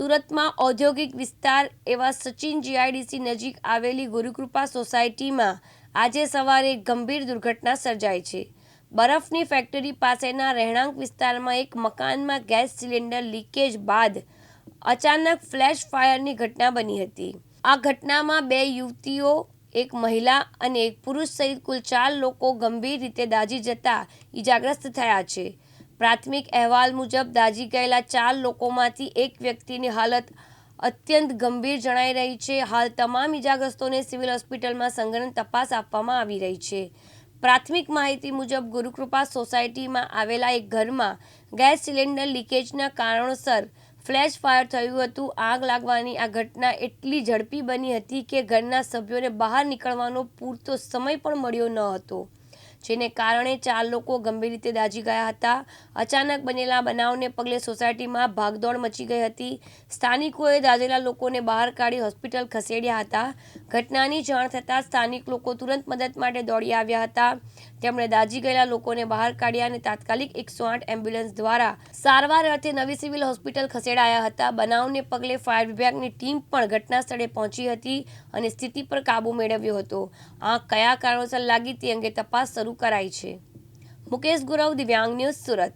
સુરતમાં ઔદ્યોગિક વિસ્તાર એવા સચિન જીઆઈડીસી નજીક આવેલી ગુરુકૃપા સોસાયટીમાં આજે સવારે ગંભીર દુર્ઘટના સર્જાઈ છે. બરફની ફેક્ટરી પાસેના રહેણાંક વિસ્તારમાં એક મકાનમાં ગેસ સિલિન્ડર લીકેજ બાદ અચાનક ફ્લેશ ફાયરની ઘટના બની હતી. આ ઘટનામાં બે યુવતીઓ, એક મહિલા અને એક પુરુષ સહિત કુલ ચાર લોકો ગંભીર રીતે દાઝી જતા ઈજાગ્રસ્ત થયા છે. પ્રાથમિક અહેવાલ મુજબ દાઝી ગયેલા ચાર લોકોમાંથી એક વ્યક્તિની હાલત અત્યંત ગંભીર જણાઈ રહી છે. હાલ તમામ ઈજાગ્રસ્તોને સિવિલ હોસ્પિટલમાં સંઘન તપાસ આપવામાં આવી રહી છે. પ્રાથમિક માહિતી મુજબ ગુરુકૃપા સોસાયટીમાં આવેલા એક ઘરમાં ગેસ સિલિન્ડર લીકેજના કારણોસર ફ્લેશ ફાયર થયું હતું. આગ લાગવાની આ ઘટના એટલી ઝડપી બની હતી કે ઘરના સભ્યોને બહાર નીકળવાનો પૂરતો સમય પણ મળ્યો ન હતો. જેને કારણે ચાર લોકો ગંભીર રીતે દાઝી ગયા હતા. અચાનક બનેલા બનાવને પગલે સોસાયટીમાં ભાગદોડ મચી ગઈ હતી. સ્થાનિકોએ દાઝેલા લોકોને બહાર કાઢી હોસ્પિટલ ખસેડ્યા હતા. ઘટનાની જાણ થતાં સ્થાનિક લોકો તુરંત મદદ માટે દોડી આવ્યા હતા. તેમણે દાઝી ગયેલા લોકોને બહાર કાઢ્યા અને તાત્કાલિક એકસો આઠ એમ્બ્યુલન્સ દ્વારા સારવાર અર્થે નવી સિવિલ હોસ્પિટલ ખસેડાયા હતા. બનાવને પગલે ફાયર વિભાગની ટીમ પણ ઘટના સ્થળે પહોંચી હતી અને સ્થિતિ પર કાબૂ મેળવ્યો હતો. આ કયા કારણોસર લાગી તે અંગે તપાસ શરૂ કરાઈ છે. મુકેશ ગુરવ દિવ્યાંગ ન્યૂઝ સુરત.